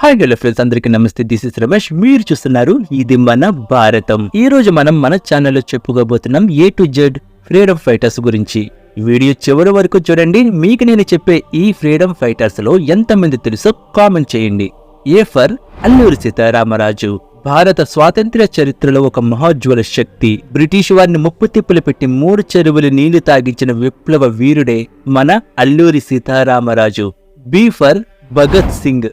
Hi hello friends అందరికీ నమస్తే. This is Ramesh మీరు చూస్తున్నారు ఇది మన భారతం. ఈ రోజు మనం మన ఛానల్లో చెప్పుకోబోతున్నాం A to Z freedom fighters గురించి. వీడియో చివరి వరకు చూడండి. మీకు నేను చెప్పే ఈ ఫ్రీడమ్ ఫైటర్స్లో ఎంతమంది తెలుసో కామెంట్ చేయండి. A for Alluri Sitaramaraju. భారత స్వాతంత్ర్య చరిత్రలో ఒక మహోజ్వల శక్తి. బ్రిటిష్ వారిని ముప్పు తిప్పులు పెట్టి మూడు చెరువులు నీళ్ళు తాగించిన విప్లవ వీరుడే మన అల్లూరి సీతారామరాజు. బీ ఫర్ భగత్ సింగ్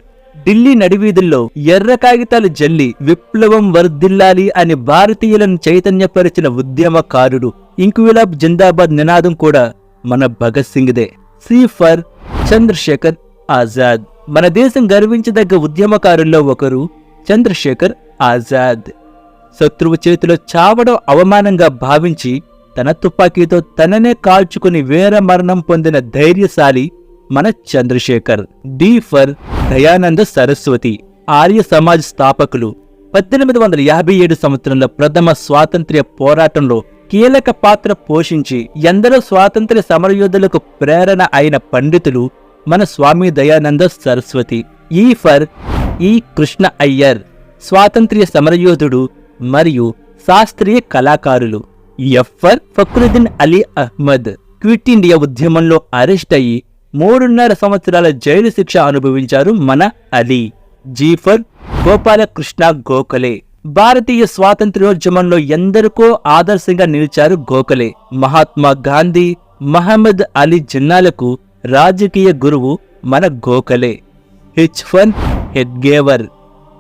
ఢిల్లీ నడివీధుల్లో ఎర్ర కాగితాలు జల్లి విప్లవం వర్ధిల్లాలి అని భారతీయులను చైతన్యపరిచిన ఉద్యమకారుడు ఇంక్విలాబ్ జిందాబాద్ నినాదం కూడా మన Bhagat సింగ్దే. C for Chandrashekhar Azad. మన దేశం గర్వించదగ్గ ఉద్యమకారుల్లో ఒకరు చంద్రశేఖర్ ఆజాద్. శత్రువు చేతిలో చావడం అవమానంగా భావించి తన తుపాకీతో తననే కాల్చుకుని వీర మరణం పొందిన ధైర్యశాలి మన చంద్రశేఖర్. డి ఫర్ దయానంద సరస్వతి ఆర్య సమాజ్ స్థాపకులు. పద్దెనిమిది వందల యాభై ఏడు సంవత్సరంలో ప్రథమ స్వాతంత్ర్య పోరాటంలో కీలక పాత్ర పోషించి ఎందరో స్వాతంత్ర్య సమరయోధులకు ప్రేరణ అయిన పండితులు మన స్వామి దయానంద సరస్వతి. ఈ ఫర్ ఈ కృష్ణ అయ్యర్ స్వాతంత్ర్య సమరయోధుడు మరియు శాస్త్రీయ కళాకారులు. F for Fakhruddin Ali Ahmed quit India ఉద్యమంలో అరెస్ట్ అయ్యి మూడున్నర సంవత్సరాల జైలు శిక్ష అనుభవించారు మన అలీ. జీఫర్ గోపాలకృష్ణ గోఖలే. భారతీయ స్వాతంత్ర్యోద్యమంలో ఎందరికో ఆదర్శంగా నిలిచారు గోఖలే. మహాత్మా గాంధీ మహమ్మద్ అలీ జిన్నాలకు రాజకీయ గురువు మన గోఖలే. హిచ్ఫన్ హెడ్గేవర్.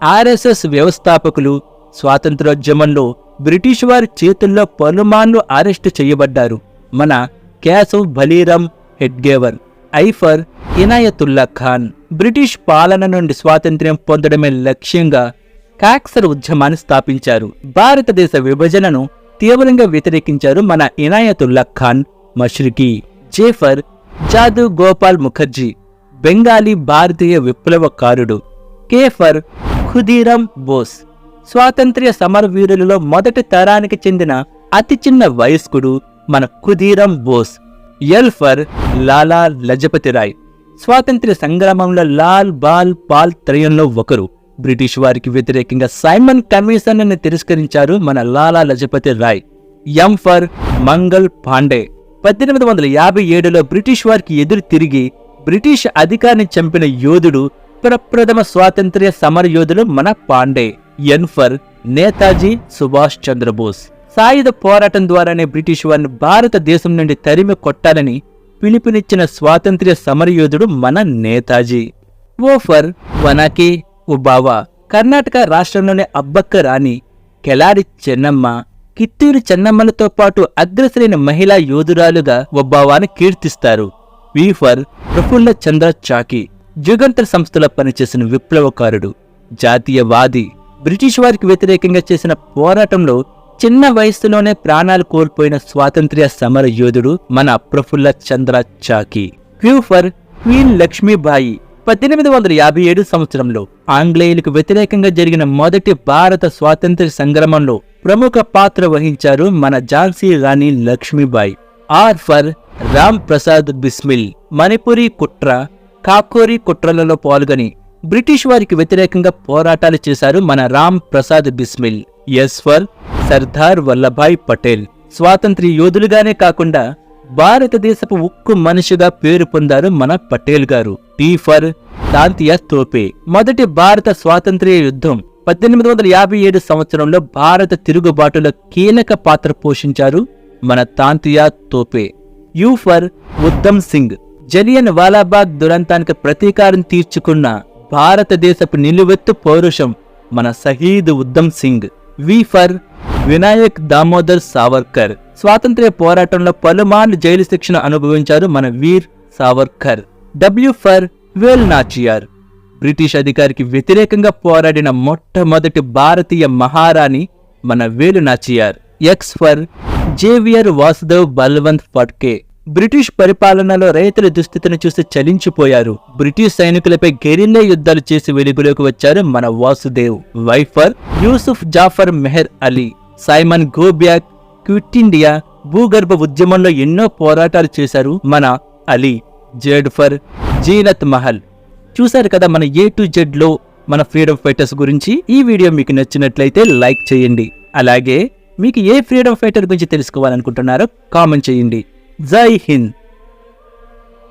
ఆర్ఎస్ఎస్ వ్యవస్థాపకులు స్వాతంత్రోద్యమంలో బ్రిటిష్ వారి చేతుల్లో పలుమార్లు అరెస్టు చేయబడ్డారు మన Keshav Baliram Hedgewar. I for Inayatullah Khan British పాలన నుండి స్వాతంత్ర్యం పొందడమే లక్ష్యంగా కాక్సర్ ఉద్యమాన్ని స్థాపించారు. భారతదేశ విభజనను తీవ్రంగా వ్యతిరేకించారు మన ఇనాయతుల్లా ఖాన్ మష్రికి. జేఫర్ జాదు గోపాల్ ముఖర్జీ బెంగాలీ భారతీయ విప్లవకారుడు. కేఫర్ ఖుదీరామ్ బోస్ స్వాతంత్ర్య సమరవీరులలో మొదటి తరానికి చెందిన అతి చిన్న వయస్కుడు మన Khudiram Bose. L for Lala Lajpat Rai. స్వాతంత్ర్య సంగ్రామంలో లాల్ బాల్ పాల్ త్రయంలో ఒకరు. బ్రిటిష్ వారికి వ్యతిరేకంగా సైమన్ కమిషన్ని తిరస్కరించారు మన Lala Lajpat Roy. M for Mangal Pandey. పద్దెనిమిది వందల యాభై ఏడులో బ్రిటిష్ వారికి ఎదురు తిరిగి బ్రిటిష్ అధికారిని చంపిన యోధుడు ప్రప్రథమ స్వాతంత్ర్య సమర యోధుడు మన Pandey. N for Netaji Subhash Chandra Bose. సాయుధ పోరాటం ద్వారానే బ్రిటిష్ వారిని భారతదేశం నుండి తరిమి కొట్టాలని పిలుపునిచ్చిన స్వాతంత్ర్య సమరయోధుడు మన నేతాజీ. ఓఫర్ వనాకి ఉబావా కర్ణాటక రాష్ట్రంలోని అబ్బక్క రాణి కెలారి చెన్నమ్మ కిత్తూరు చెన్నమ్మలతో పాటు అగ్రశ్రేణి మహిళా యోధురాలుగా ఒబ్బావాను కీర్తిస్తారు. వీఫర్ ప్రఫుల్ల చంద్ర చాకి జుగంతర్ సంస్థలో పనిచేసిన విప్లవకారుడు జాతీయవాది బ్రిటిష్ వారికి వ్యతిరేకంగా చేసిన పోరాటంలో చిన్న వయస్సులోనే ప్రాణాలు కోల్పోయిన స్వాతంత్ర్య సమర యోధుడు మన Prafulla Chandra Chaki. Q for queen Lakshmibai. పద్దెనిమిది వందల యాభై ఏడు సంవత్సరంలో ఆంగ్లేయులకు వ్యతిరేకంగా జరిగిన మొదటి భారత స్వాతంత్ర్య సంగ్రామంలో ప్రముఖ పాత్ర వహించారు మన Jhansi Rani Lakshmibai. R for Ram Prasad Bismil. Manipuri కుట్ర కాకోరి కుట్రలలో పాల్గొని బ్రిటిష్ వారికి వ్యతిరేకంగా పోరాటాలు చేశారు మన Ram Prasad Bismil. S for Sardar Vallabhbhai Patel. స్వాతంత్ర యోధులుగానే కాకుండా భారతదేశపు ఉక్కు మనిషిగా పేరు పొందారు మన పటేల్ గారు. T for Tantia Tope. మొదటి భారత స్వాతంత్ర్య యుద్ధం పద్దెనిమిది వందల యాభై ఏడు సంవత్సరంలో భారత తిరుగుబాటులో కీలక పాత్ర పోషించారు మన Tantia Tope. U for Udham Singh. Jallian Walabagh దురంతానికి ప్రతీకారం తీర్చుకున్న భారతదేశపు నిలువెత్తు పౌరుషం మన Shaheed Udham Singh. V for Vinayak Damodar Savarkar. స్వాతంత్ర్య పోరాటంలో పలుమార్లు జైలు శిక్షణ అనుభవించారు మన Veer Savarkar. W for Velu Nachiyar. British అధికారికి వ్యతిరేకంగా పోరాడిన మొట్టమొదటి భారతీయ మహారాణి మన Velu Nachiyar. X for Xavier Vasudev Balwant Phadke British పరిపాలనలో రైతుల దుస్థితిని చూసి చలించిపోయారు. బ్రిటిష్ సైనికులపై గెరిల్లే యుద్ధాలు చేసి వెలుగులోకి వచ్చారు మన Vasudev. Y for Yusuf Jafar Meher Ali Simon go back quit India భూగర్భ ఉద్యమంలో ఎన్నో పోరాటాలు చేశారు మన Ali. Z for Zeenat Mahal. చూశారు కదా మన ఏ టు జెడ్లో మన ఫ్రీడమ్ ఫైటర్స్ గురించి? ఈ వీడియో మీకు నచ్చినట్లయితే లైక్ చేయండి. అలాగే మీకు ఏ ఫ్రీడమ్ ఫైటర్ గురించి తెలుసుకోవాలనుకుంటున్నారో కామెంట్ చేయండి. জয় হিন্দ